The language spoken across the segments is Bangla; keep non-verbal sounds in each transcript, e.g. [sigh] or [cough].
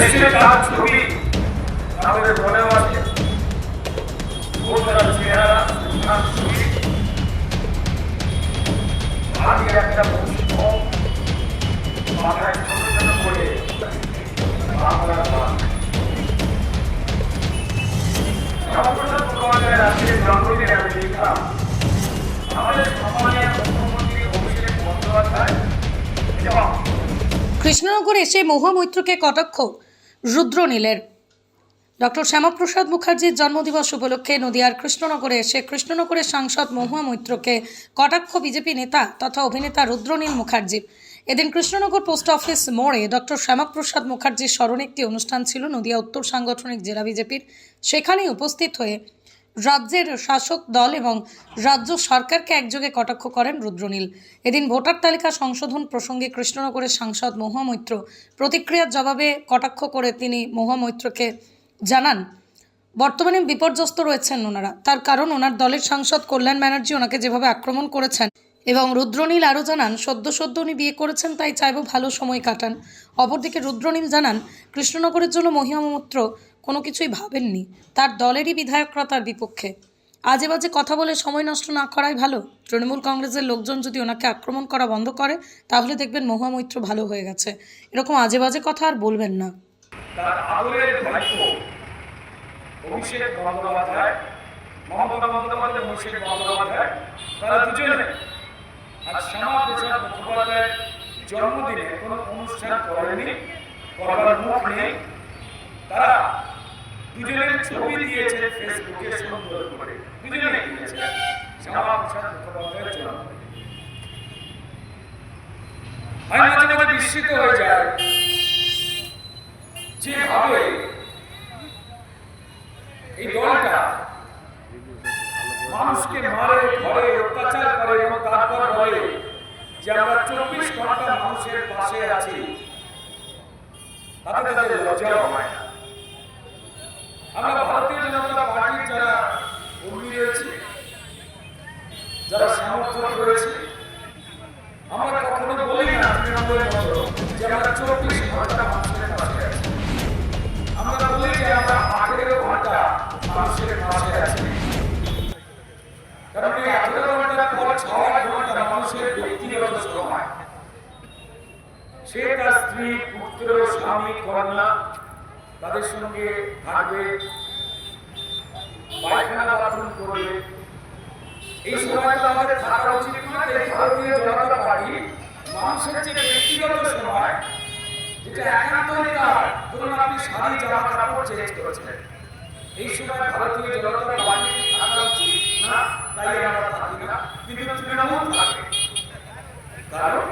নিশ্চয়ই তার ছবি আমাদের মনেও আছে। তার চেহারা ছবি ভারী একটা এবং কৃষ্ণনগরে এসে মহামৈত্রকে কটাক্ষ? রুদ্রনীলের ডক্টর শ্যামাপ্রসাদ মুখার্জির জন্মদিবস উপলক্ষে নদিয়ার কৃষ্ণনগরে এসে কৃষ্ণনগরের সাংসদ মহুয়া মৈত্রকে কটাক্ষ বিজেপি নেতা তথা অভিনেতা রুদ্রনীল মুখার্জি। এদিন কৃষ্ণনগর পোস্ট অফিস মোড়ে ডক্টর শ্যামাপ্রসাদ মুখার্জির স্মরণে একটি অনুষ্ঠান ছিল নদিয়া উত্তর সাংগঠনিক জেলা বিজেপির। সেখানেই উপস্থিত হয়ে রাজ্যের শাসক দল এবং রাজ্য সরকারকে একযোগে কটাক্ষ করেন রুদ্রনীল। এদিন ভোটার তালিকা সংশোধন প্রসঙ্গে কৃষ্ণনগরের সাংসদ মহুয়া মৈত্র প্রতিক্রিয়ার জবাবে কটাক্ষ করে তিনি মহুয়া মৈত্রকে জানান, বর্তমানে বিপর্যস্ত রয়েছেন ওনারা। তার কারণ ওনার দলের সাংসদ কল্যাণ ব্যানার্জি ওনাকে যেভাবে আক্রমণ করেছেন এবং রুদ্রনীল আরও জানান, সদ্য সদ্য উনি বিয়ে করেছেন, তাই চাইব ভালো সময় কাটান। অপরদিকে রুদ্রনীল জানান, কৃষ্ণনগরের জন্য মহিমামূত্র কোনো কিছুই ভাবেননি। তার দলেরই বিধায়করা তার বিপক্ষে। আজে বাজে কথা বলে সময় নষ্ট না করাই ভালো। তৃণমূল কংগ্রেসের লোকজন যদি ওনাকে আক্রমণ করা বন্ধ করে, তাহলে দেখবেন মহামৈত্র ভালো হয়ে গেছে। এরকম আজে বাজে কথা আর বলবেন না। তারা দুজনের ছবি দিয়েছে ফেসবুকে সুন্দর করে। দুজনে দিয়েছে আমি মাঝে মাঝে বিস্মিত হয়ে যায়, যেভাবে এই দলটা মানুষকে মারে, ধরে, অত্যাচার করে এবং তারপর বলে যে আমরা চব্বিশ ঘণ্টা মানুষের পাশে আছি, তাতে তাদের লজ্জাও হয় আমরা ভারতীয় জনতা পার্টির যারা কর্মী রয়েছে, যারা সমর্থন রয়েছে, আমরা কখনো বলি না তৃণমূলের মতো যে আমরা চব্বিশ ঘণ্টা মানুষের পাশে আছি। আমরা বলি যে আমরা আঠেরো ঘণ্টা মানুষের পাশে আছি। কারণ এই আঠেরো ঘণ্টার পর ছয় ঘণ্টা মানুষের ব্যক্তিগত সময়। সে তার স্ত্রী, পুত্র, স্বামী, কন্যা তাদের সঙ্গে থাকবে, পায়খানা বাথরুম করবে। এই সময় তো আমাদের থাকা উচিত নয় ভারতীয় জনতা পার্টি মানুষের যে ব্যক্তিগত সময়, যেটা একান্তই তার ধরুন আপনি শাড়ি জামা কাপড় চেঞ্জ এই সময় ভারতীয় জনতা পার্টি থাকা উচিত না, তাই আমরা থাকি না, কিন্তু তৃণমূল থাকে। কারণ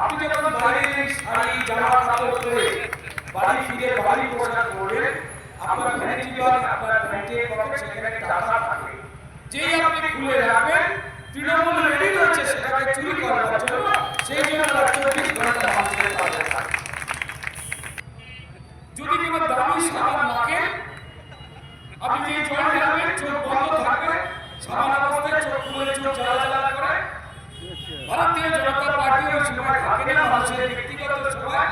আপনি যখন বাইরে শাড়ি জামা কাপড় বাড়ি ফিরে বাড়ি পোশাক করবেন আপনার ভ্যানিটি ব্যাগ আপনার ব্যাংকের পকেট সেখানে টাকা থাকে। যেই আপনি খুলে রাখবেন, তৃণমূল রেডি রয়েছে, সেটাকে চুরি করার জন্য। সেই জন্য চব্বিশ ঘণ্টা মানুষের পাশে থাকে। যদি কোনো দামি সাবান মাখেন আপনি যে জল ঢালবেন চোখ বন্ধ থাকবে। সাবান অবস্থায় চোখ খুলে চোখ জ্বালা করে। ভারতীয় জনতা পার্টি ওই সময় থাকে না মানুষের ব্যক্তিগত সময়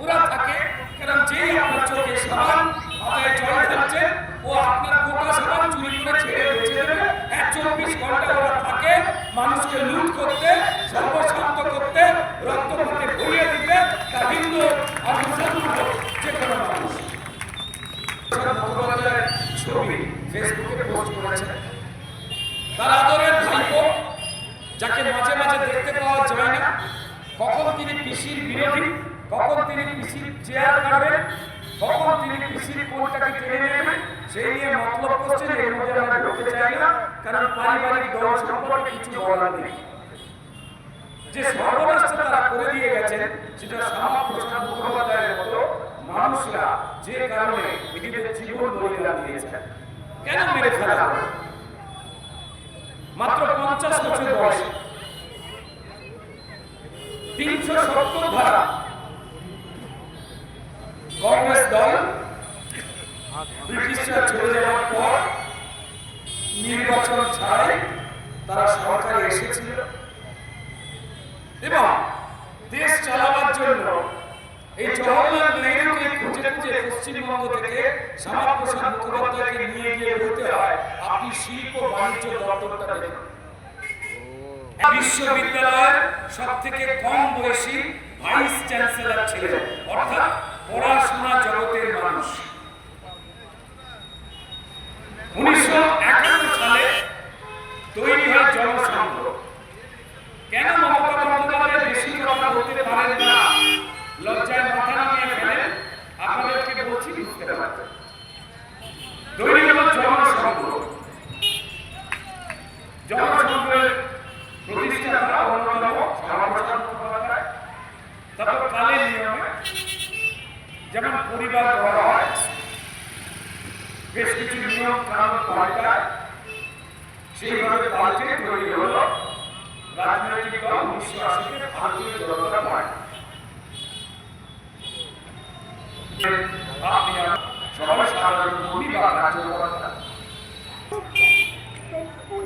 ওরা থাকে কারণ যেই আপনার চোখে সাবান মাথায় জল ঢালছে ও আপনার গোটা সাবান চুরি করে ছেড়ে বেঁচে দেবে এক চব্বিশ ঘণ্টা ওরা থাকে মানুষকে লুট করতে সর্বশান্ত করতে রক্তপাতে ভরিয়ে দিতে তা হিন্দু আর মুসলমান হোক, যে কোনো মানুষ মুখোপাধ্যায়ের ছবি ফেসবুকে পোস্ট করেছেন। তার আদরের ভাইপো, যাকে মাঝে মাঝে দেখতে পাওয়া যায় না, কখন তিনি পিসির বিরোধী, কখন তিনি পিসির চেয়ার কাটবেন, কখন তিনি পিসির কোনটাকে টেনে নেবেন, সেই নিয়ে মতলব করছেন, এর মধ্যে আমরা ঢুকতে চাই না, কারণ পারিবারিক দল সম্পর্কে কিছু বলার নেই। যে সর্বনাশটা তারা করে দিয়ে গেছেন, সেটা শ্যামা প্রসাদ মুখোপাধ্যায়ের মতো মানুষরা যে কারণে নিজেদের জীবন বলিদান দিয়েছেন। কেন মেরে ফেলা? মাত্র পঞ্চাশ বছর বয়সে। তিনশো সত্তর ধারা। কংগ্রেস দল ব্রিটিশরা চলে যাওয়ার পর নির্বাচন ছাড়াই তারা সরকারে এসেছিল। এবং দেশ চালাবার জন্য এই জওয়াহরলাল নেহরুকে যে পশ্চিমবঙ্গ থেকে শ্যামাপ্রসাদ মুখোপাধ্যায়কে নিয়ে গিয়ে বলতে হয়, আপনি শিল্প বাণিজ্য দপ্তরটা দেখুন। বিশ্ববিদ্যালয়ের সব থেকে কম বয়সী ভাইস চ্যান্সেলর ছিলেন, অর্থাৎ পড়াশোনা জগতের মানুষ। উনিশশো একান্ন সালে তৈরি হয় জনসংঘ কেন মমতা বন্দ্যোপাধ্যায় বেশি কথা বলতে পারেন না লজ্জায় মাথা নামিয়ে ফেলেন আপনাদেরকে বলছি বুঝতে পারবেন তৈরি হলো জনসংঘ জনসংঘের প্রতিষ্ঠাতা অন্যতম শ্যামাপ্রসাদ মুখোপাধ্যায় তারপর কালের নিয়মে যেমন পরিবার করা হয়, বেশ কিছু নিয়ম কানুন পাল্টায় সেইভাবে পাল্টে তৈরি হলো। রাজনৈতিক দল উনিশশো আশিতে ভারতীয় জনতা পার্টি। কার্যকর্তা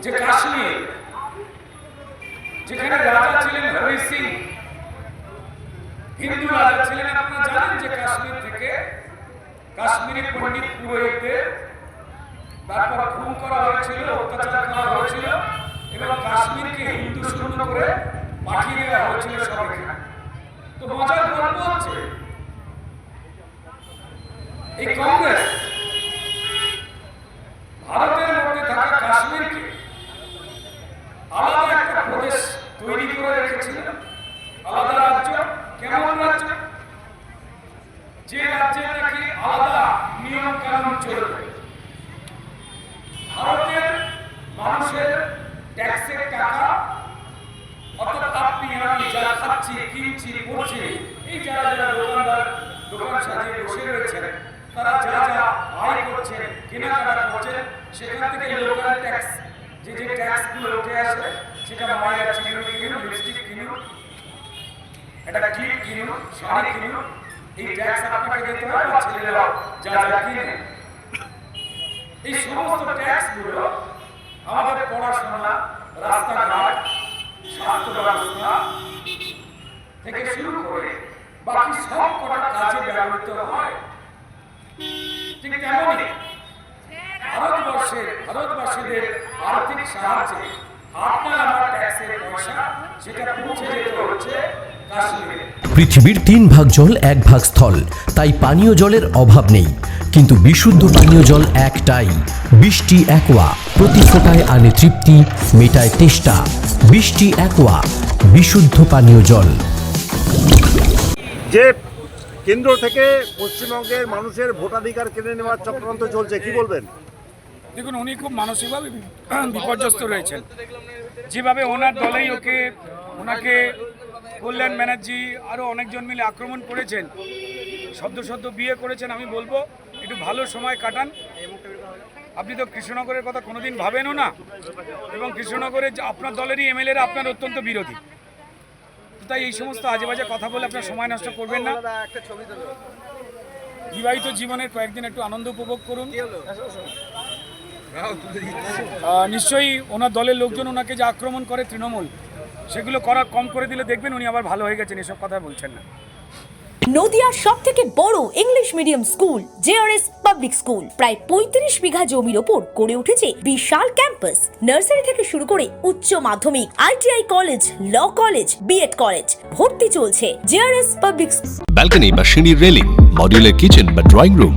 যে কাশ্মীর, যেখানে রাজা ছিলেন হরি সিং হিন্দু রাজা ছিলেন আপনারা জানেন যে কাশ্মীর থেকে কাশ্মীরি পণ্ডিত পুরোহিতদের তারপর খুন করা হয়েছিল, অত্যাচার করা হয়েছিল এবং কাশ্মীরকে হিন্দু শূন্য করে পাঠিয়ে দেওয়া হয়েছিল সব এখানে তো মজার গল্প হচ্ছে, এই কংগ্রেস ভারতের মধ্যে থাকা কাশ্মীরকে আলাদা একটা প্রদেশ তৈরি করে রেখেছিল, আলাদা রাজ্য কেমন রাজ্য যে রাজ্যে নাকি আলাদা নিয়ম কানুন চলবে ভারতের মানুষের ট্যাক্সের টাকা অর্থাৎ আপনি আমি যারা খাচ্ছি কিনছি পড়ছি এই যারা যারা দোকানদার দোকান সাজিয়ে বসে রয়েছেন তারা যা যা আয় করছেন কেনাকাটা করছেন সেখান থেকে লোকাল ট্যাক্স যে যে ট্যাক্সগুলো উঠে আসে সেটা মায়ের চিকিৎসা কিনুন লিপস্টিক কিনুন একটা ক্লিপ কিনুন শাড়ি কিনুন এই ট্যাক্স আপনাকে দিতে হয় বা ছেলেরাও যা যা কিনে। এই সমস্ত ট্যাক্সগুলো আমাদের পড়াশোনা, রাস্তাঘাট, স্বাস্থ্য ব্যবস্থা থেকে শুরু করে বাকি সব কটা কাজে ব্যবহৃত হয়। ঠিক তেমনই ভারতবর্ষের ভারতবাসীদের আর্থিক সাহায্যে আপনার আমার ট্যাক্সের পয়সা সেটা পৌঁছে যেতে হচ্ছে পৃথিবীর তিন ভাগ জল এক ভাগ স্থল তাই পানীয় জলের অভাব নেই। কিন্তু বিশুদ্ধ পানীয় জল একটাই বৃষ্টি একোয়া প্রতি ফোটায় আনে তৃপ্তি মেটায় তেষ্টা। বৃষ্টি একোয়া বিশুদ্ধ পানীয় জল। যে কেন্দ্র থেকে পশ্চিমবঙ্গের মানুষের ভোটাধিকার কেড়ে নেওয়ার চক্রান্ত চলছে কি বলবেন? দেখুন উনি খুব মানসিকভাবে [clears throat] বিপর্যস্ত রয়েছেন। যেভাবে ওনার দলেই ওকে ওনাকে কল্যাণ ব্যানার্জি আরও অনেকজন মিলে আক্রমণ করেছেন সদ্য সদ্য বিয়ে করেছেন আমি বলব একটু ভালো সময় কাটান। আপনি তো কৃষ্ণনগরের কথা কোনোদিন ভাবেনও না। এবং কৃষ্ণনগরে যে আপনার দলেরই এমএলএরা আপনার অত্যন্ত বিরোধী। তাই এই সমস্ত আজে বাজে কথা বলে আপনার সময় নষ্ট করবেন না। বিবাহিত জীবনের কয়েকদিন একটু আনন্দ উপভোগ করুন। নিশ্চয়ই ওনার দলের লোকজন ওনাকে যে আক্রমণ করে তৃণমূল সেগুলো করা কম করে দিলে দেখবেন উনি আবার ভালো হয়ে গেছেন এসব কথা বলছেন না। নদিয়ার সব থেকে বড় English medium school JRS public school প্রায় পঁয়ত্রিশ বিঘা জমির ওপর গড়ে উঠেছে বিশাল ক্যাম্পাস নার্সারি থেকে শুরু করে উচ্চ মাধ্যমিক ITI college law college B Ed college ভর্তি চলছে জেআরএস পাবলিক ব্যালকনি বা সিঁড়ির রেলিং মডিউলার কিচেন বা ড্রয়িং রুম